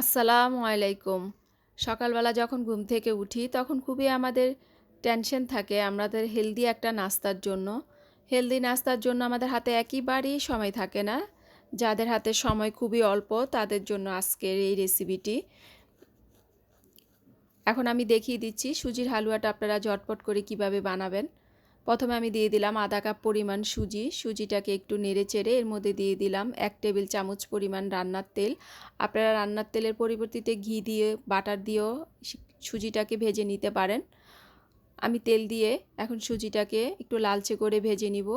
আসসালামু আলাইকুম। সকালবেলা যখন ঘুম থেকে উঠি, তখন খুবই আমাদের টেনশন থাকে আমাদের হেলদি একটা নাস্তার জন্য। হেলদি নাস্তার জন্য আমাদের হাতে একেবারেই সময় থাকে না। যাদের হাতে সময় খুবই অল্প, তাদের জন্য আজকের এই রেসিপিটি এখন আমি দেখিয়ে দিচ্ছি সুজির হালুয়াটা আপনারা ঝটপট করে কীভাবে বানাবেন। প্রথমে আমি দিয়ে দিলাম আধা কাপ পরিমাণ সুজি। সুজিটাকে একটু নেড়ে চেড়ে এর মধ্যে দিয়ে দিলাম এক টেবিল চামচ পরিমাণ রান্নার তেল। আপনারা রান্নার তেলের পরিবর্তিতে ঘি দিয়ে, বাটার দিয়েও সুজিটাকে ভেজে নিতে পারেন। আমি তেল দিয়ে এখন সুজিটাকে একটু লালচে করে ভেজে নিব।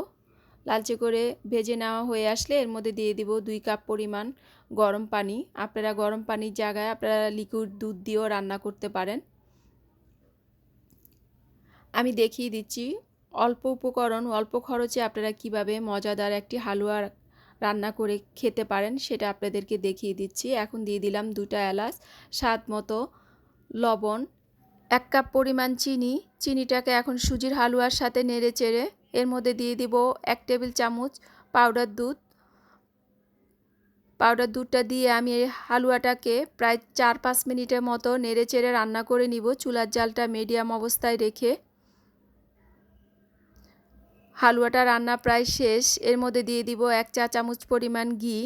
লালচে করে ভেজে নেওয়া হয়ে আসলে এর মধ্যে দিয়ে দিব দুই কাপ পরিমাণ গরম পানি। আপনারা গরম পানির জায়গায় আপনারা লিকুইড দুধ দিয়েও রান্না করতে পারেন। আমি দেখিয়ে দিচ্ছি অল্প উপকরণ, অল্প খরচে আপনারা কীভাবে মজাদার একটি হালুয়া রান্না করে খেতে পারেন সেটা আপনাদেরকে দেখিয়ে দিচ্ছি। এখন দিয়ে দিলাম দুটা এলাচ, স্বাদ মতো লবণ, এক কাপ পরিমাণ চিনি। চিনিটাকে এখন সুজির হালুয়ার সাথে নেড়ে চেড়ে এর মধ্যে দিয়ে দিব এক টেবিল চামচ পাউডার দুধ। পাউডার দুধটা দিয়ে আমি এই হালুয়াটাকে প্রায় চার পাঁচ মিনিটের মতো নেড়ে চেড়ে রান্না করে নিব। চুলার জালটা মিডিয়াম অবস্থায় রেখে হালুয়াটা রান্না প্রায় শেষ। এর মধ্যে দিয়ে দিব এক চা চামচ পরিমাণ ঘি।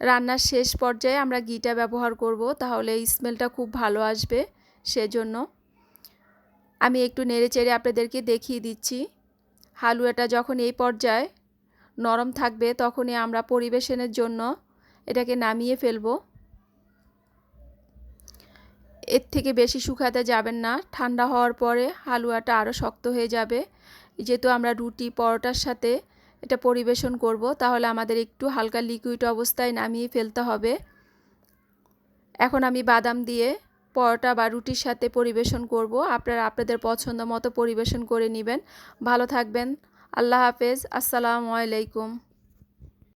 রান্নার শেষ পর্যায়ে আমরা ঘিটা ব্যবহার করব, তাহলে স্মেলটা খুব ভালো আসবে সেজন্য। আমি একটু নেড়ে চেড়ে আপনাদেরকে দেখিয়ে দিচ্ছি। হালুয়াটা যখন এই পর্যায়ে নরম থাকবে, তখনই আমরা পরিবেশনের জন্য এটাকে নামিয়ে ফেলব। এর থেকে বেশি শুকাতে যাবেন না। ঠান্ডা হওয়ার পরে হালুয়াটা আরও শক্ত হয়ে যাবে। যেহেতু আমরা রুটি, পরোটার সাথে এটা পরিবেশন করব, তাহলে আমাদের একটু হালকা লিকুইড অবস্থায় নামিয়ে ফেলতে হবে। এখন আমি বাদাম দিয়ে পরোটা বা রুটির সাথে পরিবেশন করব। আপনারা আপনাদের পছন্দ মতো পরিবেশন করে নেবেন। ভালো থাকবেন। আল্লাহ হাফেজ। আসসালামু আলাইকুম।